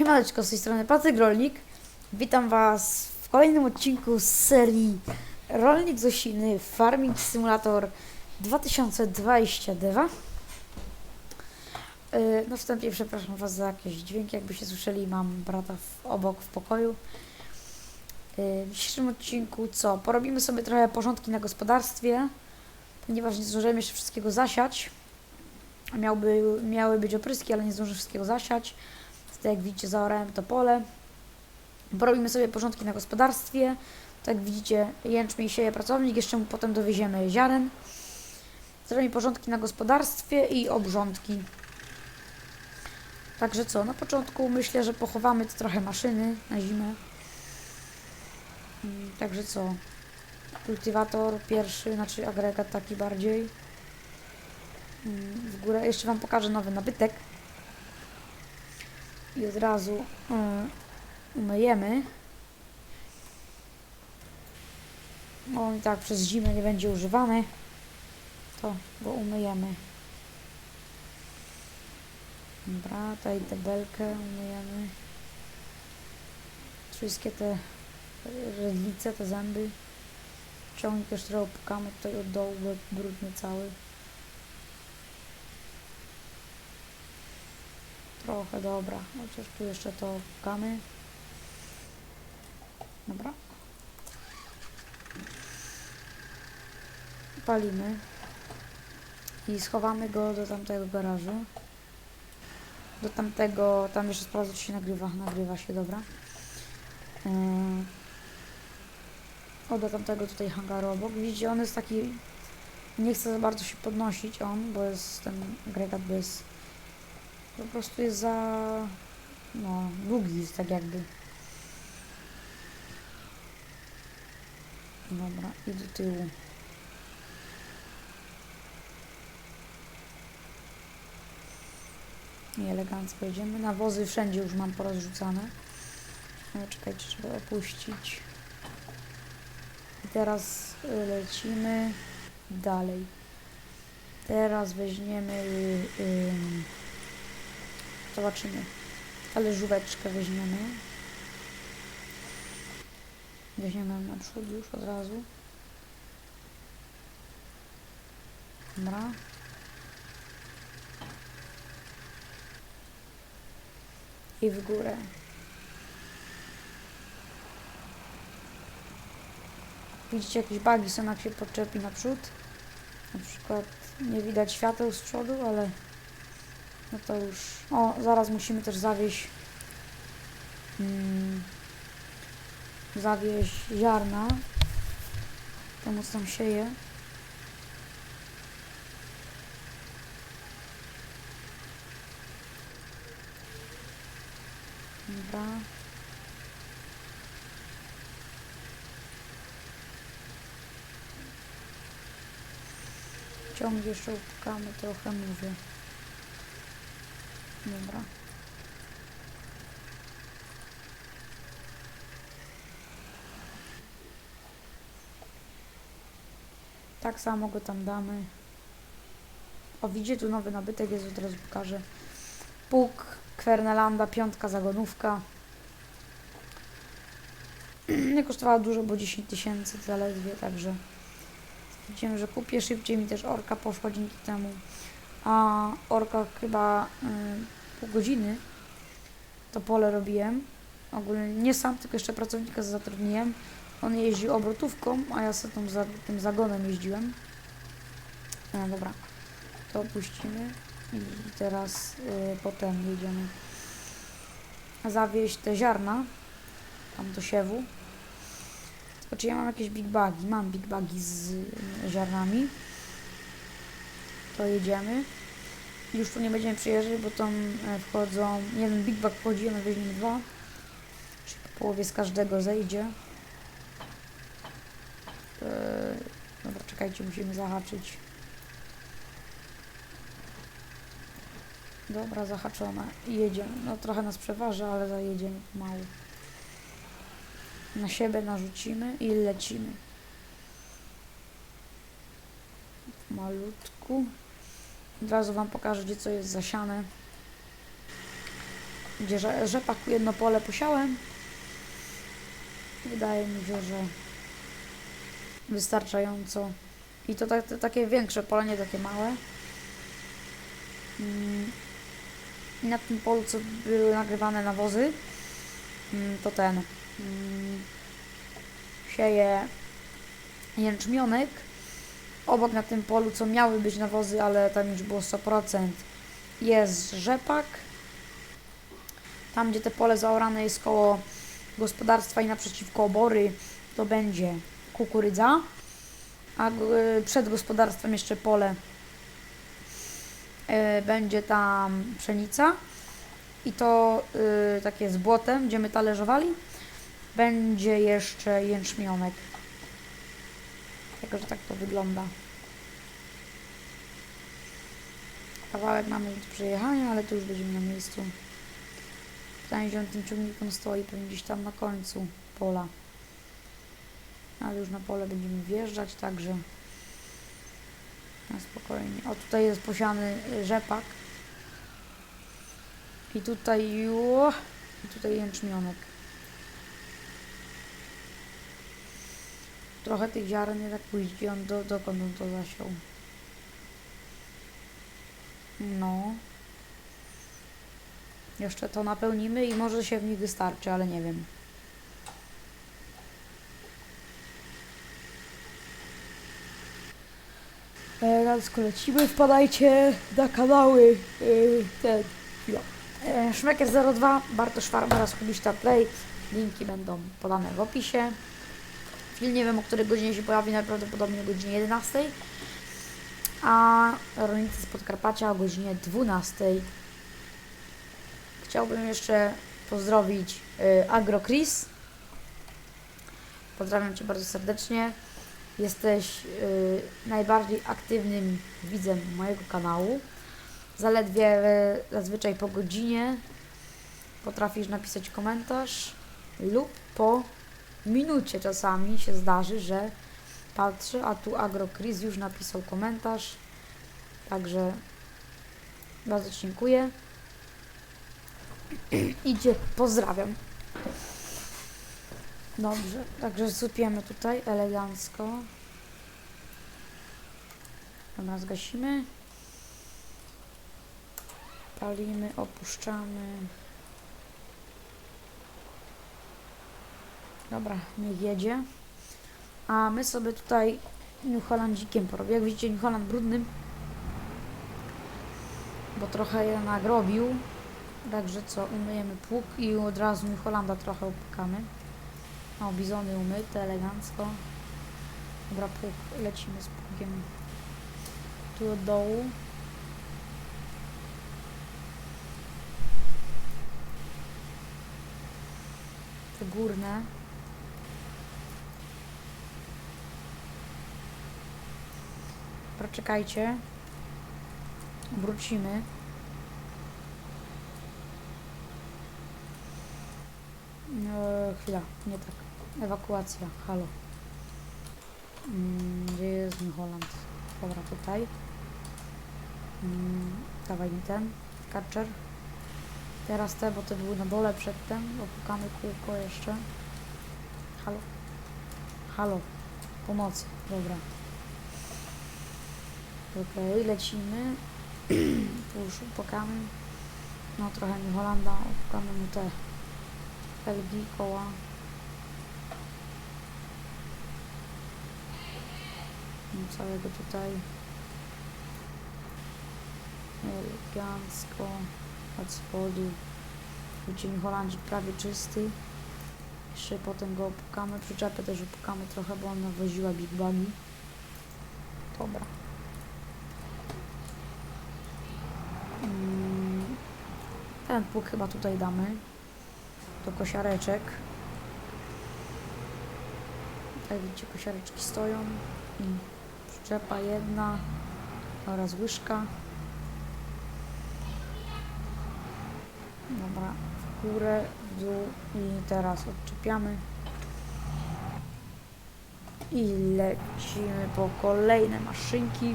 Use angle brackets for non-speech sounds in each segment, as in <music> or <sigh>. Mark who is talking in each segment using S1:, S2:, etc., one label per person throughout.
S1: Siemaneczko, z tej strony Patryk Rolnik. Witam Was w kolejnym odcinku z serii Rolnik z Osiny Farming Simulator 2022. Yy, Na wstępie przepraszam Was za jakieś dźwięki, jakbyście słyszeli, mam brata w, obok w pokoju. Yy, W dzisiejszym odcinku co? Porobimy sobie trochę porządki na gospodarstwie, ponieważ nie zdążyłem jeszcze wszystkiego zasiać. Miałby, miały być opryski, ale nie zdążę wszystkiego zasiać. Tak jak widzicie, zaorałem to pole. Porobimy sobie porządki na gospodarstwie. Tak jak widzicie, jęczmień sieje pracownik, jeszcze mu potem dowieziemy ziaren. Zrobimy porządki na gospodarstwie i obrządki. Także co, na początku myślę, że pochowamy trochę maszyny na zimę. Mm, Także co, kultywator pierwszy, znaczy agregat taki bardziej. Mm, W górę jeszcze Wam pokażę nowy nabytek i od razu y, umyjemy. Bo on i tak przez zimę nie będzie używany. To go umyjemy. Dobra, tutaj tabelkę umyjemy. Wszystkie te redlice, te zęby. Ciągnik też trochę opukamy tutaj od dołu, bo brudny cały. Trochę, dobra. Chociaż tu jeszcze to pukamy. Dobra. Palimy. I schowamy go do tamtego garażu. Do tamtego, tam jeszcze sprawdzę, czy się nagrywa. Nagrywa się, dobra. Yy. O, do tamtego tutaj hangaru obok. Widzicie, on jest taki... Nie chce za bardzo się podnosić on, bo jest ten agregat bez po prostu jest za no, długi jest tak jakby. Dobra, i do tyłu. I elegancko jedziemy. Nawozy wszędzie już mam porozrzucane. No, czekajcie, trzeba opuścić. I teraz y, lecimy dalej. Teraz weźmiemy y, y, Zobaczymy. Ale żółweczkę weźmiemy. Weźmiemy na przód już od razu. Dobra. I w górę. Widzicie, jakieś bagi są, jak się podczepi naprzód. Na przykład nie widać świateł z przodu, ale no to już. O, zaraz musimy też zawieść. Mm, zawieść ziarna. Co tam sieje. Dobra. Ciąg jeszcze upukamy trochę, mówię. Dobra. Tak samo go tam damy. O, widzicie, tu nowy nabytek jest, od razu pokażę. Puk, Kwernelanda, piątka zagonówka. <clears throat> Nie kosztowała dużo, bo 10 tysięcy zaledwie, także stwierdziłem, że kupię szybciej. Mi też orka poszła dzięki temu a orka chyba y, pół godziny to pole robiłem. Ogólnie nie sam, tylko jeszcze pracownika zatrudniłem. On jeździł obrotówką, a ja sobie za, tym zagonem jeździłem. No dobra, to opuścimy i teraz y, potem jedziemy zawieźć te ziarna tam do siewu. Tylko czy ja mam jakieś big bagi? Mam big bagi z y, ziarnami to jedziemy. Już tu nie będziemy przyjeżdżać, bo tam e, wchodzą, jeden big bag wchodzi, a my dwa. Czyli po połowie z każdego zejdzie. Eee, dobra, czekajcie, musimy zahaczyć. Dobra, zahaczona. Jedziemy. No trochę nas przeważa, ale zajedziemy pomału. Na siebie narzucimy i lecimy. malutku. Od razu Wam pokażę, gdzie co jest zasiane. gdzie rze- rzepak jedno pole posiałem. Wydaje mi się, że wystarczająco. I to tak, takie większe pole, nie takie małe. Mm. I na tym polu, co były nagrywane nawozy, mm, to ten mm, sieje jęczmionek. Obok na tym polu, co miały być nawozy, ale tam już było 100%, jest rzepak. Tam, gdzie te pole zaorane jest koło gospodarstwa i naprzeciwko obory, to będzie kukurydza. A g- przed gospodarstwem jeszcze pole y, będzie tam pszenica. I to y, takie z błotem, gdzie my talerzowali, będzie jeszcze jęczmionek. Także tak to wygląda. Kawałek mamy do przejechania, ale tu już będziemy na miejscu. Pytanie, gdzie on tym ciągnikiem stoi, pewnie gdzieś tam na końcu pola. Ale już na pole będziemy wjeżdżać, także na spokojnie. O, tutaj jest posiany rzepak. I tutaj ju, i tutaj jęczmionek. Trochę tych ziaren jednak pójdzie, on do, dokąd on to zasiął. No. Jeszcze to napełnimy i może się w nich wystarczy, ale nie wiem. Elegancko lecimy, wpadajcie na kanały yy, ten, chwila. E, Szmeker 02, Bartosz Farma oraz Kubista Play. Linki będą podane w opisie. Film nie wiem o której godzinie się pojawi, najprawdopodobniej o godzinie 11. A rolnicy z Podkarpacia o godzinie 12. Chciałbym jeszcze pozdrowić y, AgroChris. Pozdrawiam Cię bardzo serdecznie. Jesteś y, najbardziej aktywnym widzem mojego kanału. Zaledwie y, zazwyczaj po godzinie potrafisz napisać komentarz lub po minucie czasami się zdarzy, że patrzę, a tu AgroChris już napisał komentarz. Także bardzo dziękuję. Idzie, pozdrawiam. Dobrze, także sypiemy tutaj elegancko. Dobra, zgasimy. Palimy, opuszczamy. Dobra, niech jedzie. A my sobie tutaj New Hollandzikiem porobię. Jak widzicie, New Holland brudnym. Bo trochę je nagrobił. Także co, umyjemy pług i od razu New Hollanda trochę upukamy. O, bizony umyte, elegancko. Dobra, pług, lecimy z pługiem tu od dołu. Te górne. Poczekajcie. Wrócimy. No, chwila, nie tak. Ewakuacja, halo. Mm, gdzie jest New Holland? Dobra, tutaj. Mm, dawaj mi ten, catcher. Teraz te, bo te były na dole przedtem. Opukamy kółko jeszcze. Halo? Halo? Pomocy, dobra. Okej, lecimy. Tu <clears throat> już upukamy. No trochę New Hollanda, opukamy mu te felgi, koła. No, całego tutaj elegancko od spodu Wrócimy Holandzik prawie czysty jeszcze potem go opukamy przyczepę też opukamy trochę, bo ona woziła Big Buggy dobra Mm, ten pług chyba tutaj damy. Do kosiareczek. Tak widzicie kosiareczki stoją. I przyczepa jedna. Oraz łyżka. Dobra w górę, w dół i teraz odczepiamy. I lecimy po kolejne maszynki.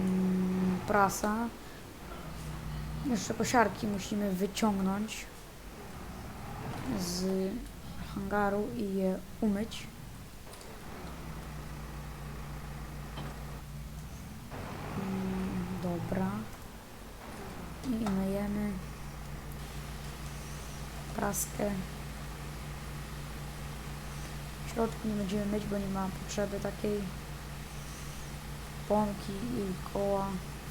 S1: Mm, prasa Jeszcze kosiarki musimy wyciągnąć z hangaru i je umyć. Mm, Dobra. I myjemy praskę. W środku nie będziemy myć, bo nie ma potrzeby takiej pąki i koła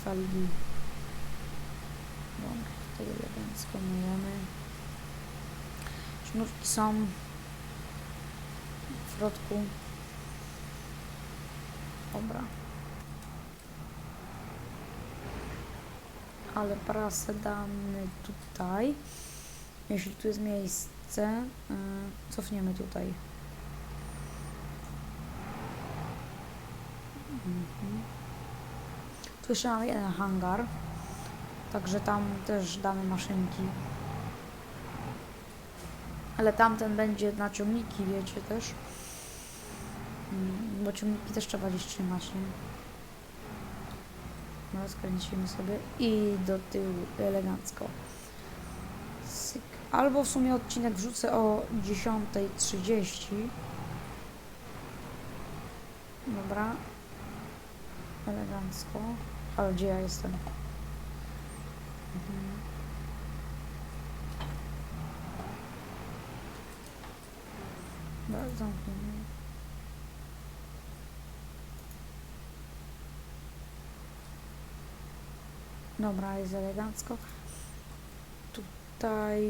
S1: felgi. Dobra, tutaj elegancko myjemy. Sznurki są w środku. Dobra. Ale prasę damy tutaj. Jeśli tu jest miejsce, yy, cofniemy tutaj. Mhm. Tu jeszcze mamy jeden hangar. Także tam też damy maszynki. Ale tamten będzie na ciągniki, wiecie też. Mm, Bo ciągniki też trzeba gdzieś trzymać, nie? No, skręcimy sobie i do tyłu elegancko. Syk. Albo w sumie odcinek wrzucę o 10.30. Dobra. Elegancko. Ale gdzie ja jestem? Mhm. Dobra, zamkniemy. Dobra, jest elegancko. Tutaj,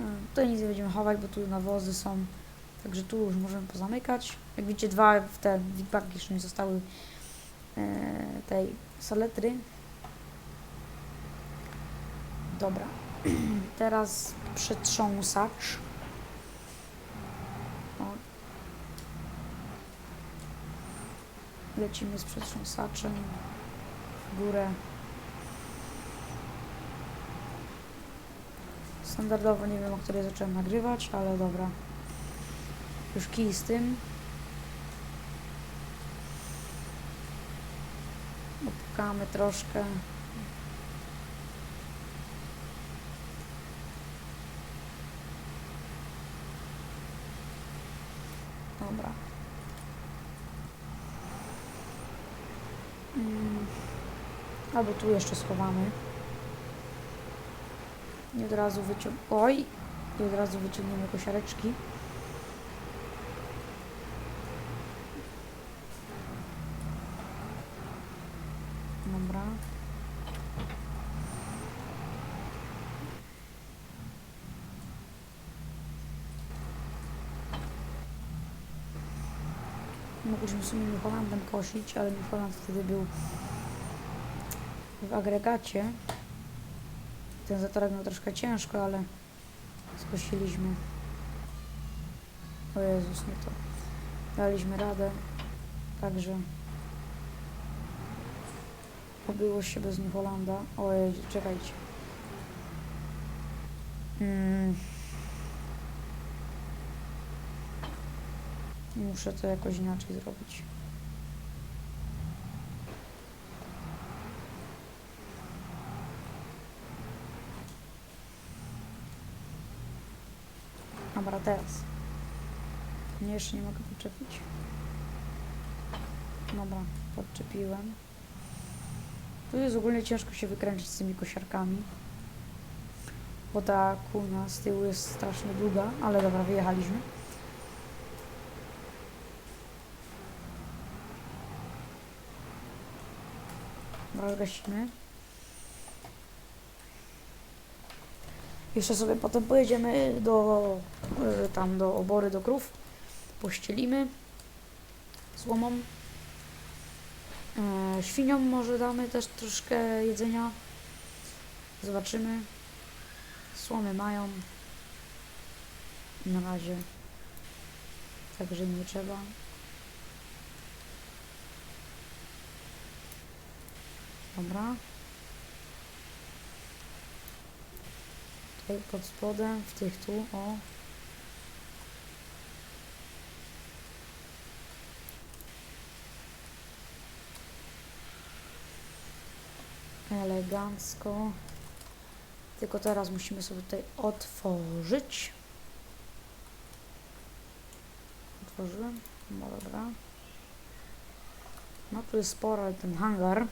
S1: e, tutaj nic nie będziemy chować, bo tu nawozy są. Także tu już możemy pozamykać. Jak widzicie, dwa w te wipaki jeszcze nie zostały e, tej saletry. Dobra. Teraz przetrząsacz. O. Lecimy z przetrząsaczem w górę. Standardowo nie wiem, o której zacząłem nagrywać, ale dobra. Już kij z tym. Opukamy troszkę. Dobra. Mm. Albo tu jeszcze schowamy. I od razu wyciąg... Oj! I od razu wyciągniemy kosiareczki. Dobra. Mogliśmy w sumie New Hollandem kosić, ale New Holland wtedy był w agregacie. Ten zatorek miał troszkę ciężko, ale skosiliśmy. O Jezus, nie to. Daliśmy radę. Także obyło się bez New Hollanda. Ojej, czekajcie. Mm. Muszę to jakoś inaczej zrobić. Dobra, teraz. Nie, jeszcze nie mogę podczepić. Dobra, podczepiłem. Tu jest ogólnie ciężko się wykręcić z tymi kosiarkami. Bo ta kuna z tyłu jest strasznie długa, ale dobra, wyjechaliśmy. Dobra, gasimy. Jeszcze sobie potem pojedziemy do tam do obory, do krów. Pościelimy słomą. E, świniom może damy też troszkę jedzenia. Zobaczymy. Słomy mają. Na razie. Także nie trzeba. Dobra. Tutaj pod spodem, w tych tu, o. Elegancko. Tylko teraz musimy sobie tutaj otworzyć. Otworzyłem? No dobra. No tu jest sporo ten hangar.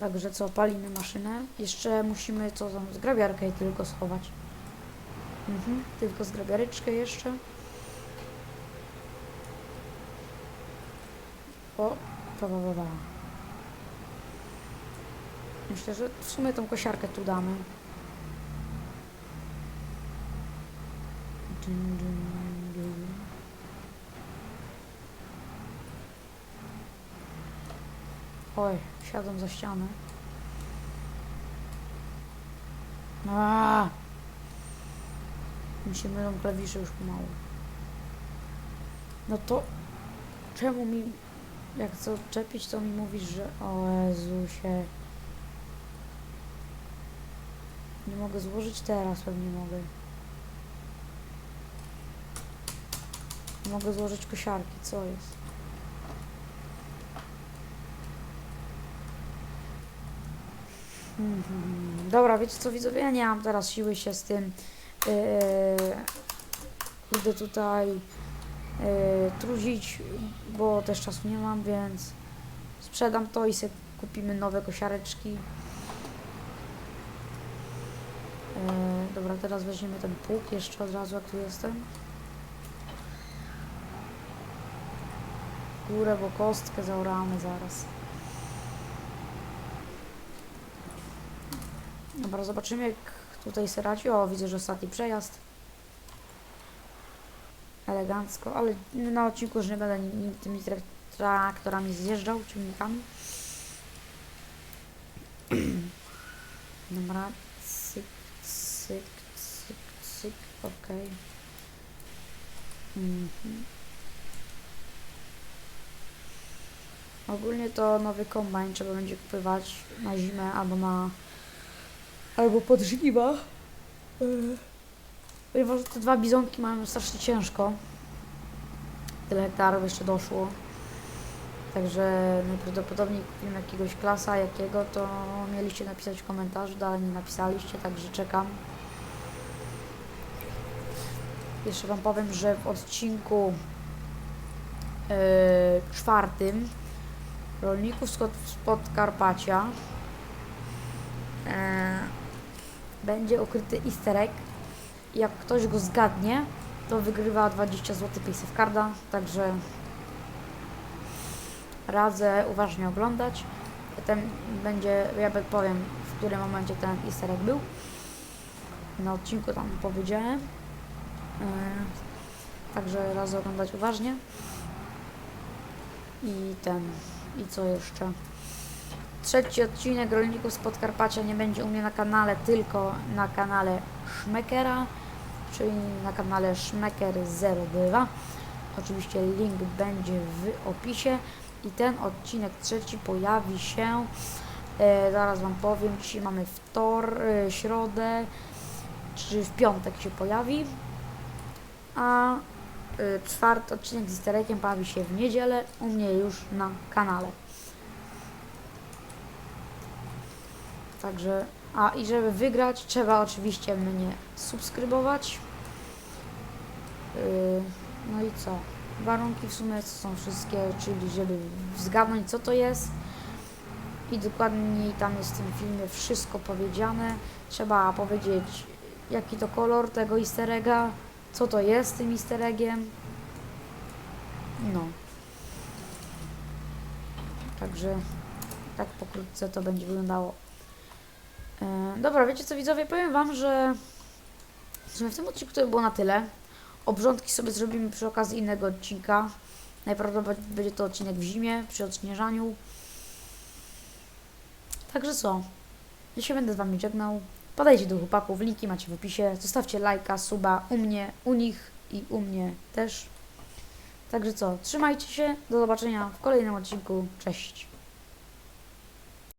S1: Także co, palimy maszynę. Jeszcze musimy co tam, zgrabiarkę tylko schować. Mhm, tylko zgrabiareczkę jeszcze. O, pa, pa, pa, pa. Myślę, że w sumie tą kosiarkę tu damy. Oj, siadam za ścianę. Aaaa! Mi się mylą klawisze już pomału. No to czemu mi, jak chcę odczepić, to mi mówisz, że o Jezusie. Nie mogę złożyć teraz, pewnie mogę. Nie mogę złożyć kosiarki, co jest? Mhm. Dobra, wiecie co widzowie, ja nie mam teraz siły się z tym yy, tutaj yy, bo też czasu nie mam, więc sprzedam to i sobie kupimy nowe kosiareczki. Yy, dobra, teraz weźmiemy ten pług jeszcze od razu, jak tu jestem. Górę, bo kostkę zaoramy zaraz. Dobra, zobaczymy jak tutaj się radzi. O, widzę, że ostatni przejazd. Elegancko, ale na odcinku już nie będę tymi trak- traktorami zjeżdżał, ciągnikami. <clears throat> Dobra, cyk, cyk, cyk, okej. Mhm. Ogólnie to nowy kombajn trzeba będzie kupować na zimę albo na albo pod żniwa. Yy. Ponieważ te dwa bizonki mają strasznie ciężko. Tyle hektarów jeszcze doszło. Także najprawdopodobniej kupimy jakiegoś klasa, jakiego to mieliście napisać w komentarzu, dalej nie napisaliście, także czekam. Jeszcze Wam powiem, że w odcinku yy, czwartym rolników z Podkarpacia yy, będzie ukryty easter egg. Jak ktoś go zgadnie, to wygrywa 20 zł Pixel Carda, także radzę uważnie oglądać. Potem będzie, ja powiem w którym momencie ten easter egg był. Na odcinku tam powiedziałem. Yy, Także radzę oglądać uważnie. I ten, i co jeszcze? Trzeci odcinek Rolników z Podkarpacia nie będzie u mnie na kanale, tylko na kanale Szmekera, czyli na kanale Szmeker02. Oczywiście link będzie w opisie i ten odcinek trzeci pojawi się, e, zaraz Wam powiem, dzisiaj mamy wtor, e, środę, czy w piątek się pojawi, a e, czwarty odcinek z easter eggiem pojawi się w niedzielę, u mnie już na kanale. Także, a i żeby wygrać, trzeba oczywiście mnie subskrybować. Yy, no i co? Warunki w sumie są wszystkie, czyli żeby zgadnąć co to jest. I dokładniej tam jest w tym filmie wszystko powiedziane. Trzeba powiedzieć jaki to kolor tego easter egga, co to jest tym easter eggiem. No. Także tak pokrótce to będzie wyglądało. E, dobra, wiecie co widzowie, powiem wam, że, że w tym odcinku to by było na tyle. Obrządki sobie zrobimy przy okazji innego odcinka. Najprawdopodobniej będzie to odcinek w zimie, przy odśnieżaniu. Także co? Ja się będę z wami żegnał. Podajcie do chłopaków, linki macie w opisie. Zostawcie lajka, suba u mnie, u nich i u mnie też. Także co? Trzymajcie się. Do zobaczenia w kolejnym odcinku. Cześć.